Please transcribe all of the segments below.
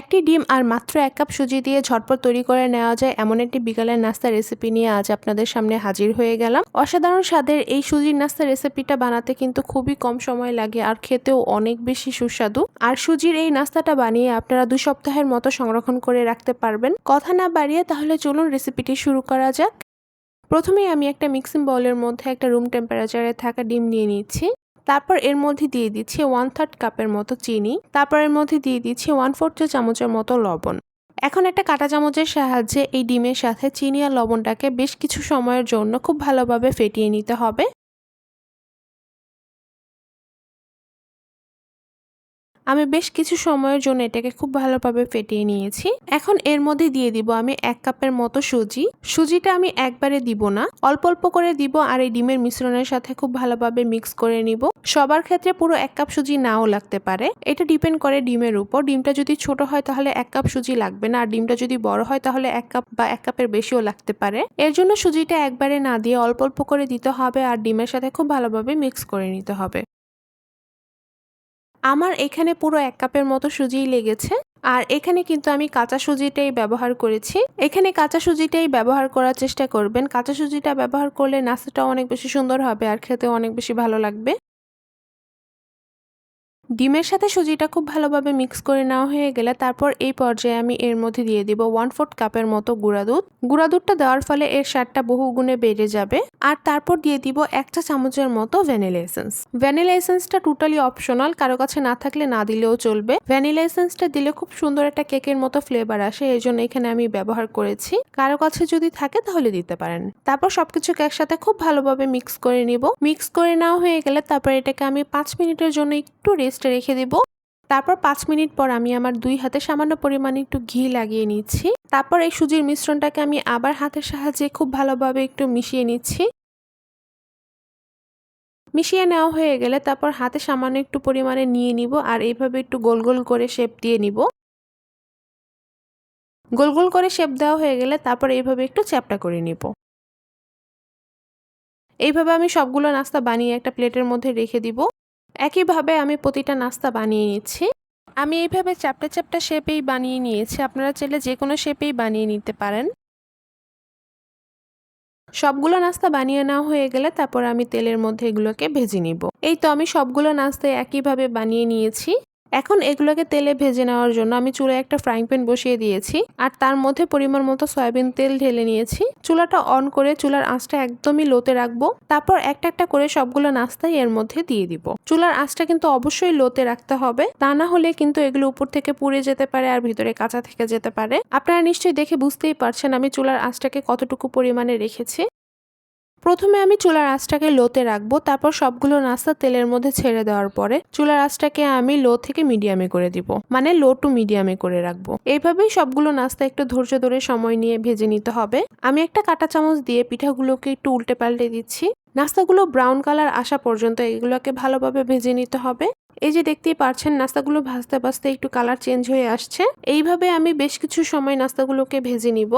একটি ডিম আর মাত্র এক কাপ সুজি দিয়ে ঝটপট তৈরি করে নেওয়া যায়, এমন একটি বিকালের নাস্তার রেসিপি নিয়ে আজ আপনাদের সামনে হাজির হয়ে গেলাম। অসাধারণ স্বাদের এই সুজির নাস্তার রেসিপিটা বানাতে কিন্তু খুবই কম সময় লাগে আর খেতেও অনেক বেশি সুস্বাদু। আর সুজির এই নাস্তাটা বানিয়ে আপনারা দুই সপ্তাহের মতো সংরক্ষণ করে রাখতে পারবেন। কথা না বাড়িয়ে তাহলে চলুন রেসিপিটি শুরু করা যাক। প্রথমেই আমি একটা মিক্সিং বাউলের মধ্যে একটা রুম টেম্পারেচারে থাকা ডিম নিয়ে নিচ্ছি। তারপর এর মধ্যে দিয়ে দিচ্ছি ওয়ান থার্ড কাপের মতো চিনি, তারপর এর মধ্যে দিয়ে দিচ্ছি ওয়ান ফোর্থ চামচের মতো লবণ। এখন একটা কাটা চামচের সাহায্যে এই ডিমের সাথে চিনি আর লবণটাকে বেশ কিছু সময়ের জন্য খুব ভালোভাবে ফেটিয়ে নিতে হবে। আমি বেশ কিছু সময়ের জন্য এটাকে খুব ভালোভাবে ফেটিয়ে নিয়েছি। এখন এর মধ্যে দিয়ে দিব আমি এক কাপের মতো সুজি। সুজিটা আমি একবারে দিব না। অল্প অল্প করে দিব আর এই ডিমের মিশ্রণের সাথে খুব ভালোভাবে মিক্স করে নিব। সবার ক্ষেত্রে পুরো এক কাপ সুজি নাও লাগতে পারে। এটা ডিপেন্ড করে ডিমের উপর। ডিমটা যদি ছোট হয় তাহলে এক কাপ সুজি লাগবে না। আর ডিমটা যদি বড় হয় তাহলে এক কাপ বা এক কাপের বেশিও লাগতে পারে। এর জন্য সুজিটা একবারে না দিয়ে অল্প অল্প করে দিতে হবে। আর ডিমের সাথে খুব ভালোভাবে মিক্স করে নিতে হবে। আমার এখানে পুরো এক কাপের মতো সুজিই লেগেছে। আর এখানে কিন্তু আমি কাঁচা সুজিটাই ব্যবহার করেছি। এখানে কাঁচা সুজিটাই ব্যবহার করার চেষ্টা করবেন। কাঁচা সুজিটা ব্যবহার করলে নাস্তাটা অনেক বেশি সুন্দর হবে আর খেতে অনেক বেশি ভালো লাগবে। ডিমের সাথে সুজিটা খুব ভালোভাবে মিক্স করে নেওয়া হয়ে গেলে তারপর এই পর্যায়ে আমি এর মধ্যে দিয়ে দিব ওয়ান ফোর্থ কাপের মতো গুঁড়া দুধ। গুঁড়া দুধটা দেওয়ার ফলে এর স্বাদটা বহু গুণে বেড়ে যাবে। আর তারপর দিয়ে দিব একটা চামচের মতো ভ্যানিলা এসেন্স ভ্যানিলা এসেন্সটা টোটালি অপশনাল কারও কাছে না থাকলে না দিলেও চলবে। ভ্যানিলা এসেন্সটা দিলে খুব সুন্দর একটা কেকের মতো ফ্লেভার আসে, এই জন্য এখানে আমি ব্যবহার করেছি। কারও কাছে যদি থাকে তাহলে দিতে পারেন। তারপর সবকিছুকে একসাথে খুব ভালোভাবে মিক্স করে নিব। মিক্স করে নেওয়া হয়ে গেলে তারপর এটাকে আমি পাঁচ মিনিটের জন্য একটু রেস্টে রেখে দেব। তারপর পাঁচ মিনিট পর আমি আমার দুই হাতে সামান্য পরিমাণে একটু ঘি লাগিয়ে নিচ্ছি। তারপর এই সুজির মিশ্রণটাকে আমি আবার হাতের সাহায্যে খুব ভালোভাবে একটু মিশিয়ে নিচ্ছি। মিশিয়ে নেওয়া হয়ে গেলে তারপর হাতে সামান্য একটু পরিমাণে নিয়ে নিব আর এইভাবে একটু গোল গোল করে শেপ দিয়ে নিব। গোল গোল করে শেপ দেওয়া হয়ে গেলে তারপর এইভাবে একটু চ্যাপটা করে নিব। এইভাবে আমি সবগুলো নাস্তা বানিয়ে একটা প্লেটের মধ্যে রেখে দিব। একইভাবে আমি প্রতিটা নাস্তা বানিয়ে নিচ্ছি। আমি এইভাবে চ্যাপটা চ্যাপটা শেপেই বানিয়ে নিয়েছি। আপনারা চাইলে যে কোনো শেপেই বানিয়ে নিতে পারেন। সবগুলো নাস্তা বানিয়ে নেওয়া হয়ে গেলে তারপর আমি তেলের মধ্যে এগুলোকে ভেজে নিব। এই তো আমি সবগুলো নাস্তা একইভাবে বানিয়ে নিয়েছি। এখন এগুলোকে তেলে ভেজে নেওয়ার জন্য আমি চুলায় একটা ফ্রাইং প্যান বসিয়ে দিয়েছি আর তার মধ্যে পরিমাণ মতো সয়াবিন তেল ঢেলে নিয়েছি। চুলাটা অন করে চুলার আঁচটা একদমই লোতে রাখব। তারপর একটা একটা করে সবগুলো নাস্তাই এর মধ্যে দিয়ে দিব। চুলার আঁচটা কিন্তু অবশ্যই লোতে রাখতে হবে। তা না হলে কিন্তু এগুলো উপর থেকে পুড়ে যেতে পারে আর ভিতরে কাঁচা থেকে যেতে পারে। আপনারা নিশ্চয়ই দেখে বুঝতেই পারছেন আমি চুলার আঁচটাকে কতটুকু পরিমাণে রেখেছি। প্রথমে আমি চুলার আঁচটাকে লোতে রাখব, তারপর সবগুলো নাস্তা তেলের মধ্যে ছেড়ে দেওয়ার পরে চুলার আঁচটাকে আমি লো থেকে মিডিয়ামে করে দিব মানে লো টু মিডিয়ামে করে রাখব। এইভাবেই সবগুলো নাস্তা একটু ধৈর্য ধরে সময় নিয়ে ভেজে নিতে হবে। আমি একটা কাঁটা চামচ দিয়ে পিঠাগুলোকে একটু উল্টে পাল্টে দিচ্ছি। নাস্তাগুলো ব্রাউন কালার আসা পর্যন্ত এগুলোকে ভালোভাবে ভেজে নিতে হবে। এই যে দেখতেই পারছেন, নাস্তাগুলো ভাজতে ভাজতে একটু কালার চেঞ্জ হয়ে আসছে। এইভাবে আমি বেশ কিছু সময় নাস্তাগুলোকে ভেজে নিব।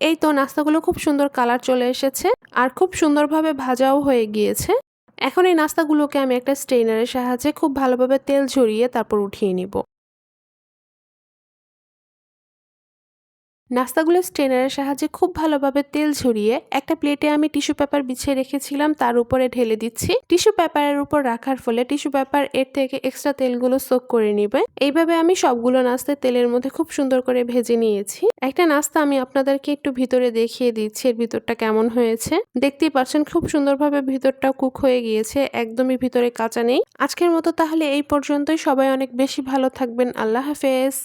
এই তো নাস্তাগুলো খুব সুন্দর কালার চলে এসেছে আর খুব সুন্দরভাবে ভাজাও হয়ে গিয়েছে। এখন এই নাস্তাগুলোকে আমি একটা স্ট্রেনারের সাহায্যে খুব ভালোভাবে তেল ঝরিয়ে তারপর উঠিয়ে নিব। নাস্তাগুলো স্ট্রেনারের সাহায্যে খুব ভালোভাবে তেল ঝরিয়ে একটা প্লেটে আমি টিস্যু পেপার বিছিয়ে রেখেছিলাম, তার উপরে ঢেলে দিচ্ছি। টিস্যু পেপারের উপর রাখার ফলে টিস্যু পেপার এর থেকে এক্সট্রা তেলগুলো সোক করে নিবে। এইভাবে আমি সবগুলো নাস্তা তেলের মধ্যে খুব সুন্দর করে ভেজে নিয়েছি। একটা নাস্তা আমি আপনাদেরকে একটু ভিতরে দেখিয়ে দিচ্ছি, এর ভিতরটা কেমন হয়েছে। দেখতেই পাচ্ছেন খুব সুন্দরভাবে ভিতরটা কুক হয়ে গিয়েছে, একদমই ভিতরে কাঁচা নেই। আজকের মতো তাহলে এই পর্যন্তই। সবাই অনেক বেশি ভালো থাকবেন। আল্লাহ হাফেজ।